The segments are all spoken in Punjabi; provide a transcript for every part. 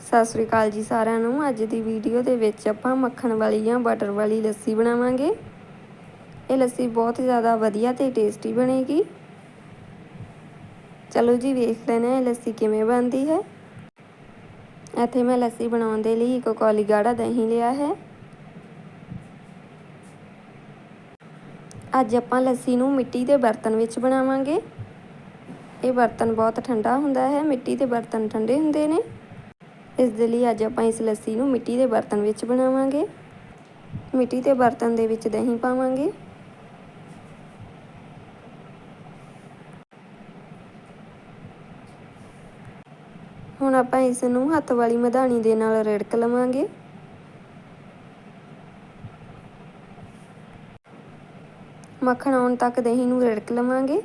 ਸਤਿ ਸ੍ਰੀ ਅਕਾਲ ਜੀ ਸਾਰਿਆਂ ਨੂੰ। ਅੱਜ ਦੀ ਵੀਡੀਓ ਦੇ ਵਿੱਚ ਆਪਾਂ ਮੱਖਣ ਵਾਲੀ ਜਾਂ ਬਟਰ ਵਾਲੀ ਲੱਸੀ ਬਣਾਵਾਂਗੇ। ਇਹ ਲੱਸੀ ਬਹੁਤ ਜ਼ਿਆਦਾ ਵਧੀਆ ਤੇ ਟੇਸਟੀ ਬਣੇਗੀ। ਚਲੋ ਜੀ, ਵੇਖ ਲੈਣਾ ਇਹ ਲੱਸੀ ਕਿਵੇਂ ਬਣਦੀ ਹੈ। ਇੱਥੇ ਮੈਂ ਲੱਸੀ ਬਣਾਉਣ ਦੇ ਲਈ ਇੱਕ ਕੌਲੀ ਗਾੜਾ ਦਹੀਂ ਲਿਆ ਹੈ। ਅੱਜ ਆਪਾਂ ਲੱਸੀ ਨੂੰ ਮਿੱਟੀ ਦੇ ਬਰਤਨ ਵਿੱਚ ਬਣਾਵਾਂਗੇ। ਇਹ ਬਰਤਨ ਬਹੁਤ ਠੰਡਾ ਹੁੰਦਾ ਹੈ। ਮਿੱਟੀ ਦੇ ਬਰਤਨ ਠੰਡੇ ਹੁੰਦੇ ਨੇ। ਇਸ ਦੇ ਲਈ ਅੱਜ ਆਪਾਂ ਇਸ ਲੱਸੀ ਨੂੰ ਮਿੱਟੀ ਦੇ ਬਰਤਨ ਵਿੱਚ ਬਣਾਵਾਂਗੇ। ਮਿੱਟੀ ਦੇ ਬਰਤਨ ਦੇ ਵਿੱਚ ਦਹੀਂ ਪਾਵਾਂਗੇ। ਹੁਣ ਆਪਾਂ ਇਸ ਨੂੰ ਹੱਥ ਵਾਲੀ ਮਧਾਣੀ ਦੇ ਨਾਲ ਰਿੜਕ ਲਵਾਂਗੇ। ਮੱਖਣ ਆਉਣ ਤੱਕ ਦਹੀਂ ਨੂੰ ਰਿੜਕ ਲਵਾਂਗੇ,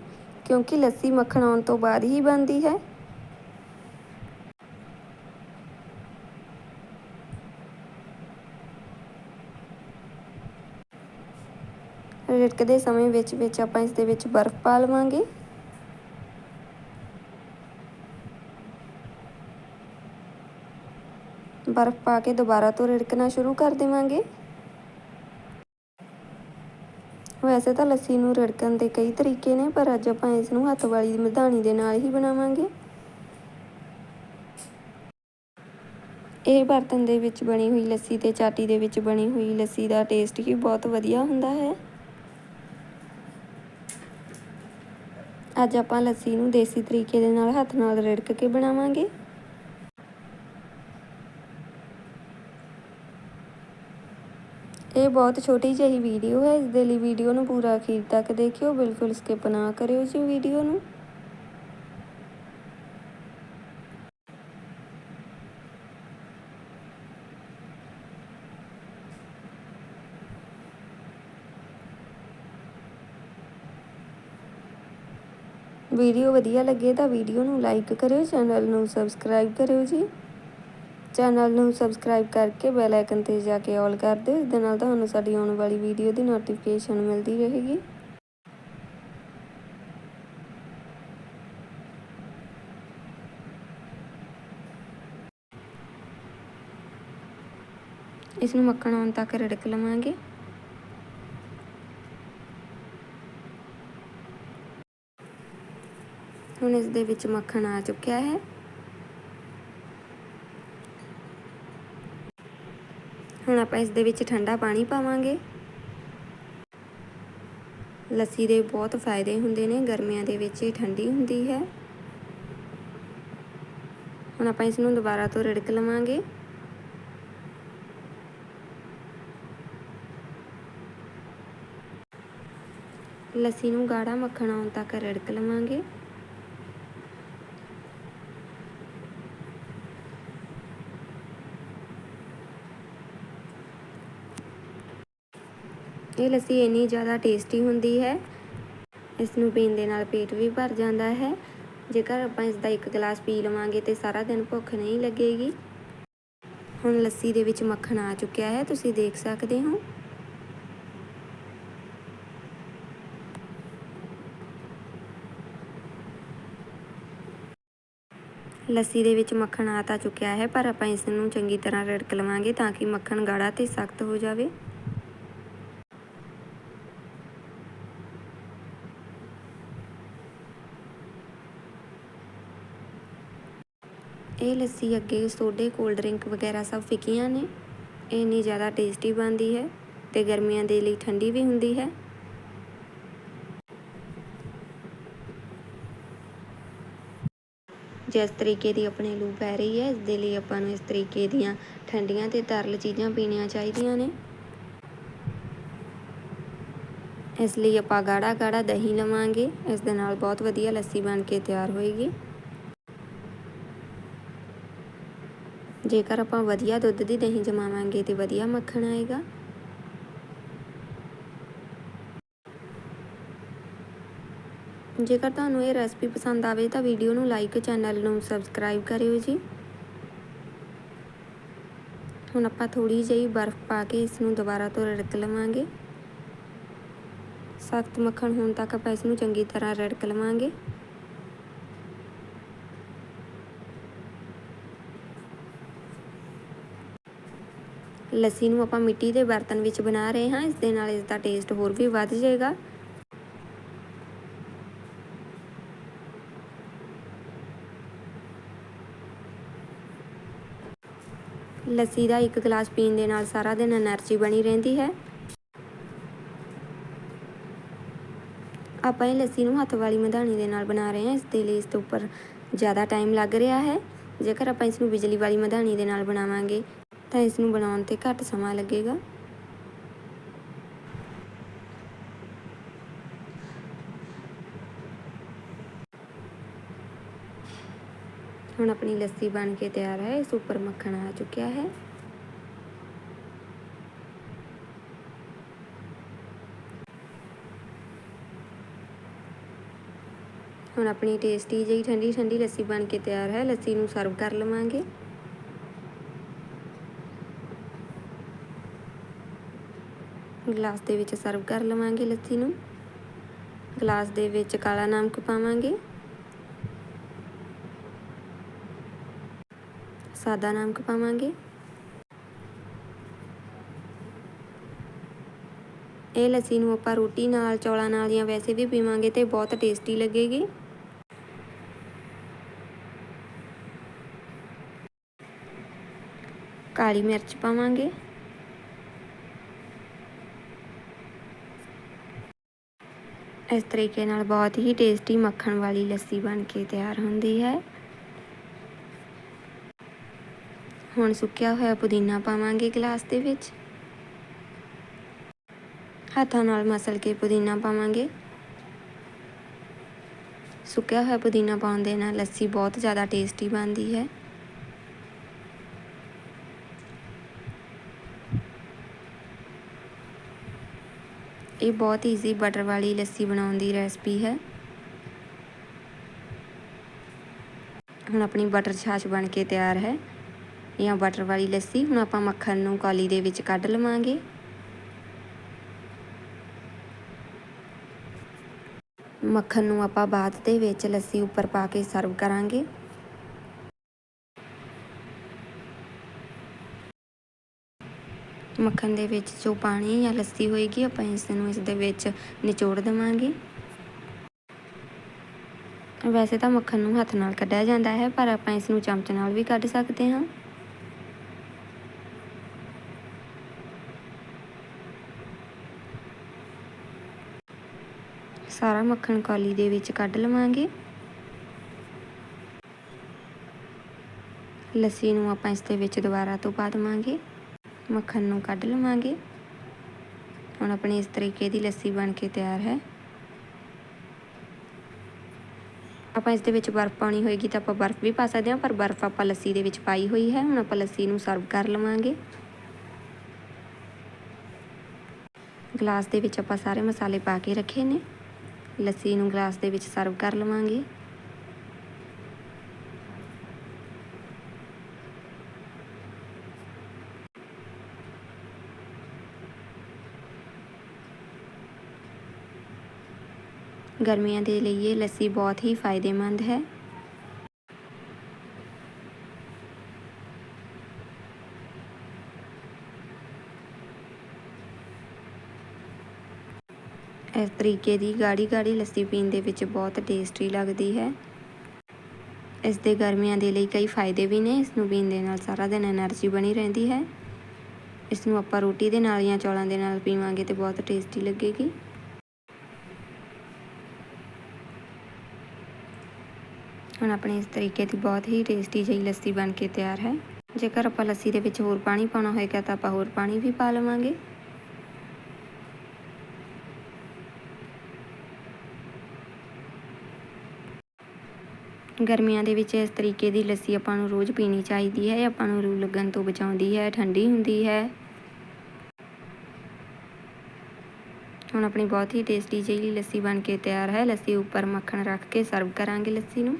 ਕਿਉਂਕਿ ਲੱਸੀ ਮੱਖਣ ਆਉਣ ਤੋਂ ਬਾਅਦ ਹੀ ਬਣਦੀ ਹੈ। ਰਿੜਕਦੇ ਸਮੇਂ ਵਿੱਚ ਵਿੱਚ ਆਪਾਂ ਇਸ ਦੇ ਵਿੱਚ ਬਰਫ਼ ਪਾ ਲਵਾਂਗੇ। ਬਰਫ਼ ਪਾ ਕੇ ਦੁਬਾਰਾ ਤੋਂ ਰਿੜਕਣਾ ਸ਼ੁਰੂ ਕਰ ਦੇਵਾਂਗੇ। ਵੈਸੇ ਤਾਂ ਲੱਸੀ ਨੂੰ ਰਿੜਕਣ ਦੇ ਕਈ ਤਰੀਕੇ ਨੇ, ਪਰ ਅੱਜ ਆਪਾਂ ਇਸ ਨੂੰ ਹੱਥ ਵਾਲੀ ਮਧਾਣੀ ਦੇ ਨਾਲ ਹੀ ਬਣਾਵਾਂਗੇ। ਇਹ ਬਰਤਨ ਦੇ ਵਿੱਚ ਬਣੀ ਹੋਈ ਲੱਸੀ ਤੇ ਚਾਟੀ ਦੇ ਵਿੱਚ ਬਣੀ ਹੋਈ ਲੱਸੀ ਦਾ ਟੇਸਟ ਹੀ ਬਹੁਤ ਵਧੀਆ ਹੁੰਦਾ ਹੈ। ਅੱਜ ਆਪਾਂ ਲੱਸੀ ਨੂੰ ਦੇਸੀ ਤਰੀਕੇ ਦੇ ਨਾਲ ਹੱਥ ਨਾਲ ਰਿੜਕ ਕੇ ਬਣਾਵਾਂਗੇ। ਇਹ ਬਹੁਤ ਛੋਟੀ ਜਿਹੀ ਵੀਡੀਓ ਹੈ, ਇਸ ਦੇ ਲਈ ਵੀਡੀਓ ਨੂੰ ਪੂਰਾ ਅਖੀਰ ਤੱਕ ਦੇਖਿਓ, ਬਿਲਕੁਲ ਸਕਿਪ ਨਾ ਕਰਿਓ ਜੀ ਵੀਡੀਓ ਨੂੰ। ਵੀਡੀਓ ਵਧੀਆ ਲੱਗੇ ਤਾਂ ਵੀਡੀਓ ਨੂੰ ਲਾਈਕ ਕਰਿਓ, ਚੈਨਲ ਨੂੰ ਸਬਸਕ੍ਰਾਈਬ ਕਰਿਓ ਜੀ। ਚੈਨਲ ਨੂੰ ਸਬਸਕ੍ਰਾਈਬ ਕਰਕੇ ਬੈਲ ਆਈਕਨ ਤੇ ਜਾ ਕੇ ਆਲ ਕਰ ਦਿਓ ਇਸ ਦੇ ਨਾਲ ਤੁਹਾਨੂੰ ਸਾਡੀ ਆਉਣ ਵਾਲੀ ਵੀਡੀਓ ਦੀ ਨੋਟੀਫਿਕੇਸ਼ਨ ਮਿਲਦੀ ਰਹੇਗੀ। ਇਸ ਨੂੰ ਮੱਖਣ ਆਉਣ ਤੱਕ ਰੜਕ ਲਵਾਂਗੇ। ਹੁਣ ਇਸ ਦੇ ਵਿੱਚ ਮੱਖਣ ਆ ਚੁੱਕਿਆ ਹੈ। ਹੁਣ ਆਪਾਂ ਇਸ ਦੇ ਵਿੱਚ ਠੰਡਾ ਪਾਣੀ ਪਾਵਾਂਗੇ। ਲੱਸੀ ਦੇ ਬਹੁਤ ਫਾਇਦੇ ਹੁੰਦੇ ਨੇ, ਗਰਮੀਆਂ ਦੇ ਵਿੱਚ ਇਹ ਠੰਡੀ ਹੁੰਦੀ ਹੈ। ਹੁਣ ਆਪਾਂ ਇਸ ਨੂੰ ਦੁਬਾਰਾ ਤੋਂ ਰਿੜਕ ਲਵਾਂਗੇ। ਲੱਸੀ ਨੂੰ ਗਾੜਾ ਮੱਖਣ ਆਉਣ ਤੱਕ ਰਿੜਕ ਲਵਾਂਗੇ। ਇਹ ਲੱਸੀ ਇੰਨੀ ਜ਼ਿਆਦਾ ਟੇਸਟੀ ਹੁੰਦੀ ਹੈ ਇਸ ਨੂੰ ਪੀਣ ਦੇ ਨਾਲ ਪੇਟ ਵੀ ਭਰ ਜਾਂਦਾ ਹੈ। ਜੇਕਰ ਆਪਾਂ ਇਸ ਦਾ ਇੱਕ ਗਲਾਸ ਪੀ ਲਵਾਂਗੇ ਤੇ ਸਾਰਾ ਦਿਨ ਭੁੱਖ ਨਹੀਂ ਲੱਗੇਗੀ। ਹੁਣ ਲੱਸੀ ਦੇ ਵਿੱਚ ਮੱਖਣ ਆ ਚੁੱਕਿਆ ਹੈ, ਤੁਸੀਂ ਦੇਖ ਸਕਦੇ ਹੋ। ਲੱਸੀ ਦੇ ਵਿੱਚ ਮੱਖਣ ਆ ਤਾਂ ਚੁੱਕਿਆ ਹੈ, ਪਰ ਆਪਾਂ ਇਸ ਨੂੰ ਚੰਗੀ ਤਰ੍ਹਾਂ ਰੜਕ ਲਵਾਂਗੇ ਤਾਂ ਕਿ ਮੱਖਣ ਗਾੜਾ ਤੇ ਸਖਤ ਹੋ ਜਾਵੇ। ਇਹ ਲੱਸੀ ਅੱਗੇ ਸੋਡੇ ਕੋਲਡ ਡਰਿੰਕ ਵਗੈਰਾ ਸਭ ਫਿੱਕੀਆਂ ਨੇ। ਇਹ ਇੰਨੀ ਜ਼ਿਆਦਾ ਟੇਸਟੀ ਬਣਦੀ ਹੈ ਤੇ ਗਰਮੀਆਂ ਦੇ ਲਈ ਠੰਡੀ ਵੀ ਹੁੰਦੀ ਹੈ। ਜਿਸ ਤਰੀਕੇ ਦੀ ਆਪਣੇ ਲੂ ਪੈ ਰਹੀ ਹੈ, ਇਸ ਦੇ ਲਈ ਆਪਾਂ ਨੂੰ ਇਸ ਤਰੀਕੇ ਦੀਆਂ ਠੰਡੀਆਂ ਤੇ ਤਰਲ ਚੀਜ਼ਾਂ ਪੀਣੀਆਂ ਚਾਹੀਦੀਆਂ ਨੇ। ਇਸ ਲਈ ਆਪਾਂ ਗਾੜਾ ਗਾੜਾ ਦਹੀਂ ਲਵਾਂਗੇ। ਇਸ ਦੇ ਨਾਲ ਬਹੁਤ ਵਧੀਆ ਲੱਸੀ ਬਣ ਕੇ ਤਿਆਰ ਹੋਏਗੀ। ਜੇਕਰ ਆਪਾਂ ਵਧੀਆ ਦੁੱਧ ਦੀ ਦਹੀਂ ਜਮਾਵਾਂਗੇ ਤੇ ਵਧੀਆ ਮੱਖਣ ਆਏਗਾ। ਜੇਕਰ ਤੁਹਾਨੂੰ ਇਹ ਰੈਸਪੀ ਪਸੰਦ ਆਵੇ ਤਾਂ ਵੀਡੀਓ ਨੂੰ ਲਾਈਕ, ਚੈਨਲ ਨੂੰ ਸਬਸਕ੍ਰਾਈਬ ਕਰਿਓ ਜੀ। ਹੁਣ ਆਪਾਂ ਥੋੜੀ ਜਿਹੀ ਬਰਫ਼ ਪਾ ਕੇ ਇਸ ਨੂੰ ਦੁਬਾਰਾ ਤੋਂ ਰੜਕ ਲਵਾਂਗੇ। ਸਖਤ ਮੱਖਣ ਹੋਣ ਤੱਕ ਆਪਾਂ ਇਸ ਨੂੰ ਚੰਗੀ ਤਰ੍ਹਾਂ ਰੜਕ ਲਵਾਂਗੇ। ਲੱਸੀ ਨੂੰ ਆਪਾਂ ਮਿੱਟੀ ਦੇ ਬਰਤਨ ਵਿੱਚ ਬਣਾ ਰਹੇ ਹਾਂ। ਇਸ ਦੇ ਨਾਲ ਇਸ ਦਾ ਟੇਸਟ ਹੋਰ ਵੀ ਵੱਧ ਜਾਏਗਾ। ਲੱਸੀ ਦਾ ਇੱਕ ਗਲਾਸ ਪੀਣ ਦੇ ਨਾਲ ਸਾਰਾ ਦਿਨ એનર્ਜੀ ਬਣੀ ਰਹਿੰਦੀ ਹੈ। ਆਪਾਂ ਇਹ ਲੱਸੀ ਨੂੰ ਹੱਥ ਵਾਲੀ ਮਧਾਣੀ ਦੇ ਨਾਲ ਬਣਾ ਰਹੇ ਹਾਂ। ਇਸ ਦੇ ਲਈ ਇਸ ਤੋਂ ਉੱਪਰ ਜ਼ਿਆਦਾ ਟਾਈਮ ਲੱਗ ਰਿਹਾ ਹੈ। ਜੇਕਰ ਆਪਾਂ ਇਸ ਨੂੰ ਬਿਜਲੀ ਵਾਲੀ ਮਧਾਣੀ ਦੇ ਨਾਲ ਬਣਾਵਾਂਗੇ ਤਾਂ ਇਸ ਨੂੰ ਬਣਾਉਣ ਤੇ ਘੱਟ ਸਮਾਂ ਲੱਗੇਗਾ। ਹੁਣ ਆਪਣੀ ਲੱਸੀ ਬਣ ਕੇ ਤਿਆਰ ਹੈ। ਇਸ ਉੱਪਰ ਮੱਖਣ ਆ ਚੁੱਕਿਆ ਹੈ। ਹੁਣ ਆਪਣੀ ਟੇਸਟੀ ਜਿਹੀ ਠੰਡੀ ਠੰਡੀ ਲੱਸੀ ਬਣ ਕੇ ਤਿਆਰ ਹੈ। ਲੱਸੀ ਨੂੰ ਸਰਵ ਕਰ ਲਵਾਂਗੇ। ਗਲਾਸ ਦੇ ਵਿੱਚ ਸਰਵ ਕਰ ਲਵਾਂਗੇ ਲੱਸੀ ਨੂੰ। ਗਲਾਸ ਦੇ ਵਿੱਚ ਕਾਲਾ ਨਮਕ ਪਾਵਾਂਗੇ। ਸਾਦਾ ਨਮਕ ਪਾਵਾਂਗੇ। ਇਹ ਲੱਸੀ ਨੂੰ ਆਪਾਂ ਰੋਟੀ ਨਾਲ, ਚੌਲਾਂ ਨਾਲ ਜਾਂ ਵੈਸੇ ਵੀ ਪੀਵਾਂਗੇ ਤੇ ਬਹੁਤ ਟੇਸਟੀ ਲੱਗੇਗੀ। ਕਾਲੀ ਮਿਰਚ ਪਾਵਾਂਗੇ। ਇਸ ਤਰੀਕੇ ਨਾਲ ਬਹੁਤ ਹੀ ਟੇਸਟੀ ਮੱਖਣ ਵਾਲੀ ਲੱਸੀ ਬਣ ਕੇ ਤਿਆਰ ਹੁੰਦੀ ਹੈ। ਹੁਣ ਸੁੱਕਿਆ ਹੋਇਆ ਪੁਦੀਨਾ ਪਾਵਾਂਗੇ ਗਲਾਸ ਦੇ ਵਿੱਚ। ਹੱਥਾਂ ਨਾਲ ਮਸਲ ਕੇ ਪੁਦੀਨਾ ਪਾਵਾਂਗੇ। ਸੁੱਕਿਆ ਹੋਇਆ ਪੁਦੀਨਾ ਪਾਉਣ ਦੇ ਨਾਲ ਲੱਸੀ ਬਹੁਤ ਜ਼ਿਆਦਾ ਟੇਸਟੀ ਬਣਦੀ ਹੈ। ਇਹ ਬਹੁਤ ਈਜ਼ੀ ਬਟਰ ਵਾਲੀ ਲੱਸੀ ਬਣਾਉਣ ਦੀ ਰੈਸਪੀ ਹੈ। ਹੁਣ ਆਪਣੀ ਬਟਰ ਛਾਛ ਬਣ ਕੇ ਤਿਆਰ ਹੈ। ਜਾਂ ਬਟਰ ਵਾਲੀ ਲੱਸੀ। ਹੁਣ ਆਪਾਂ ਮੱਖਣ ਨੂੰ ਕੌਲੀ ਦੇ ਵਿੱਚ ਕੱਢ ਲਵਾਂਗੇ। ਮੱਖਣ ਨੂੰ ਆਪਾਂ ਬਾਅਦ ਦੇ ਵਿੱਚ ਲੱਸੀ ਉੱਪਰ ਪਾ ਕੇ ਸਰਵ ਕਰਾਂਗੇ। ਮੱਖਣ ਦੇ ਵਿੱਚ ਜੋ ਪਾਣੀ ਜਾਂ ਲੱਸੀ ਹੋਏਗੀ, ਆਪਾਂ ਇਸ ਨੂੰ ਇਸ ਦੇ ਵਿੱਚ ਨਿਚੋੜ ਦੇਵਾਂਗੇ। ਵੈਸੇ ਤਾਂ ਮੱਖਣ ਨੂੰ ਹੱਥ ਨਾਲ ਕੱਢਿਆ ਜਾਂਦਾ ਹੈ, ਪਰ ਆਪਾਂ ਇਸ ਨੂੰ ਚਮਚ ਨਾਲ ਵੀ ਕੱਢ ਸਕਦੇ ਹਾਂ। ਸਾਰਾ ਮੱਖਣ ਕੌਲੀ ਦੇ ਵਿੱਚ ਕੱਢ ਲਵਾਂਗੇ। ਲੱਸੀ ਨੂੰ ਆਪਾਂ ਇਸ ਦੇ ਵਿੱਚ ਦੁਬਾਰਾ ਤੋਂ ਪਾ ਦੇਵਾਂਗੇ। ਮੱਖਣ ਨੂੰ ਕੱਢ ਲਵਾਂਗੇ। ਹੁਣ ਆਪਣੀ ਇਸ ਤਰੀਕੇ ਦੀ ਲੱਸੀ ਬਣ ਕੇ ਤਿਆਰ ਹੈ। ਆਪਾਂ ਇਸ ਦੇ ਵਿੱਚ ਬਰਫ਼ ਪਾਉਣੀ ਹੋਏਗੀ ਤਾਂ ਆਪਾਂ ਬਰਫ਼ ਵੀ ਪਾ ਸਕਦੇ ਹਾਂ, ਪਰ ਬਰਫ਼ ਆਪਾਂ ਲੱਸੀ ਦੇ ਵਿੱਚ ਪਾਈ ਹੋਈ ਹੈ। ਹੁਣ ਆਪਾਂ ਲੱਸੀ ਨੂੰ ਸਰਵ ਕਰ ਲਵਾਂਗੇ। ਗਲਾਸ ਦੇ ਵਿੱਚ ਆਪਾਂ ਸਾਰੇ ਮਸਾਲੇ ਪਾ ਕੇ ਰੱਖੇ ਨੇ। ਲੱਸੀ ਨੂੰ ਗਲਾਸ ਦੇ ਵਿੱਚ ਸਰਵ ਕਰ ਲਵਾਂਗੇ। ਗਰਮੀਆਂ ਦੇ ਲਈ ਇਹ ਲੱਸੀ ਬਹੁਤ ਹੀ ਫਾਇਦੇਮੰਦ ਹੈ। ਇਸ ਤਰੀਕੇ ਦੀ ਗਾੜੀ ਗਾੜੀ ਲੱਸੀ ਪੀਣ ਦੇ ਵਿੱਚ ਬਹੁਤ ਟੇਸਟੀ ਲੱਗਦੀ ਹੈ। ਇਸ ਦੇ ਗਰਮੀਆਂ ਦੇ ਲਈ ਕਈ ਫਾਇਦੇ ਵੀ ਨੇ, ਇਸ ਨੂੰ ਪੀਣ ਦੇ ਨਾਲ ਸਾਰਾ ਦਿਨ એનર્ਜੀ ਬਣੀ ਰਹਿੰਦੀ ਹੈ। ਇਸ ਨੂੰ ਆਪਾਂ ਰੋਟੀ ਦੇ ਨਾਲ ਜਾਂ ਚੌਲਾਂ ਦੇ ਨਾਲ ਪੀਵਾਂਗੇ ਤੇ ਬਹੁਤ ਟੇਸਟੀ ਲੱਗੇਗੀ। ਹੁਣ ਆਪਣੇ ਇਸ ਤਰੀਕੇ ਦੀ ਬਹੁਤ ਹੀ ਟੇਸਟੀ ਜਿਹੀ ਲੱਸੀ ਬਣ ਕੇ ਤਿਆਰ ਹੈ। ਜੇਕਰ ਆਪਾਂ ਲੱਸੀ ਦੇ ਵਿੱਚ ਹੋਰ ਪਾਣੀ ਪਾਉਣਾ ਹੋਏਗਾ ਤਾਂ ਆਪਾਂ ਹੋਰ ਪਾਣੀ ਵੀ ਪਾ ਲਵਾਂਗੇ। ਗਰਮੀਆਂ ਦੇ ਵਿੱਚ ਇਸ ਤਰੀਕੇ ਦੀ ਲੱਸੀ ਆਪਾਂ ਨੂੰ ਰੋਜ਼ ਪੀਣੀ ਚਾਹੀਦੀ ਹੈ। ਆਪਾਂ ਨੂੰ ਰੂਹ ਲੱਗਣ ਤੋਂ ਬਚਾਉਂਦੀ ਹੈ, ਠੰਡੀ ਹੁੰਦੀ ਹੈ। ਹੁਣ ਆਪਣੀ ਬਹੁਤ ਹੀ ਟੇਸਟੀ ਜਿਹੀ ਲੱਸੀ ਬਣ ਕੇ ਤਿਆਰ ਹੈ। ਲੱਸੀ ਉੱਪਰ ਮੱਖਣ ਰੱਖ ਕੇ ਸਰਵ ਕਰਾਂਗੇ ਲੱਸੀ ਨੂੰ।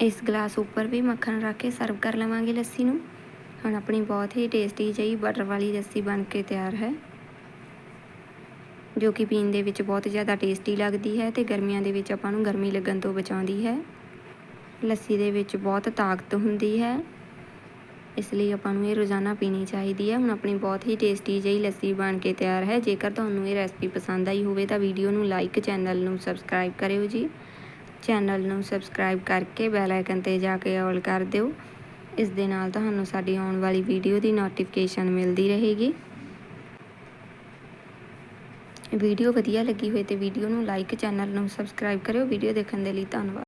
ਇਸ ਗਲਾਸ ਉੱਪਰ ਵੀ ਮੱਖਣ ਰੱਖ ਕੇ ਸਰਵ ਕਰ ਲਵਾਂਗੇ ਲੱਸੀ ਨੂੰ। ਹੁਣ ਆਪਣੀ ਬਹੁਤ ਹੀ ਟੇਸਟੀ ਜਿਹੀ ਬਟਰ ਵਾਲੀ ਲੱਸੀ ਬਣ ਕੇ ਤਿਆਰ ਹੈ। ਜੋ ਕਿ ਪੀਣ ਦੇ ਵਿੱਚ ਬਹੁਤ ਜ਼ਿਆਦਾ ਟੇਸਟੀ ਲੱਗਦੀ ਹੈ ਤੇ ਗਰਮੀਆਂ ਦੇ ਵਿੱਚ ਆਪਾਂ ਨੂੰ ਗਰਮੀ ਲੱਗਣ ਤੋਂ ਬਚਾਉਂਦੀ ਹੈ। ਲੱਸੀ ਦੇ ਵਿੱਚ ਬਹੁਤ ਤਾਕਤ ਹੁੰਦੀ ਹੈ। ਇਸ ਲਈ ਆਪਾਂ ਨੂੰ ਇਹ ਰੋਜ਼ਾਨਾ ਪੀਣੀ ਚਾਹੀਦੀ ਹੈ। ਹੁਣ ਆਪਣੀ ਬਹੁਤ ਹੀ ਟੇਸਟੀ ਜਿਹੀ ਲੱਸੀ ਬਣ ਕੇ ਤਿਆਰ ਹੈ। ਜੇਕਰ ਤੁਹਾਨੂੰ ਇਹ ਰੈਸਪੀ ਪਸੰਦ ਆਈ ਹੋਵੇ ਤਾਂ ਵੀਡੀਓ ਨੂੰ ਲਾਈਕ ਚੈਨਲ ਨੂੰ ਸਬਸਕ੍ਰਾਈਬ ਕਰਿਓ ਜੀ। ਚੈਨਲ ਨੂੰ ਸਬਸਕ੍ਰਾਈਬ ਕਰਕੇ ਬੈਲ ਆਈਕਨ ਤੇ ਜਾ ਕੇ ਆਲ ਕਰ ਦਿਓ। ਇਸ ਦੇ ਨਾਲ ਤੁਹਾਨੂੰ ਸਾਡੀ ਆਉਣ ਵਾਲੀ ਵੀਡੀਓ ਦੀ ਨੋਟੀਫਿਕੇਸ਼ਨ ਮਿਲਦੀ ਰਹੇਗੀ। ਵੀਡੀਓ ਵਧੀਆ ਲੱਗੀ ਹੋਏ ਤੇ ਵੀਡੀਓ ਨੂੰ ਲਾਈਕ ਚੈਨਲ ਨੂੰ ਸਬਸਕ੍ਰਾਈਬ ਕਰਿਓ। ਵੀਡੀਓ ਦੇਖਣ ਦੇ ਲਈ ਧੰਨਵਾਦ।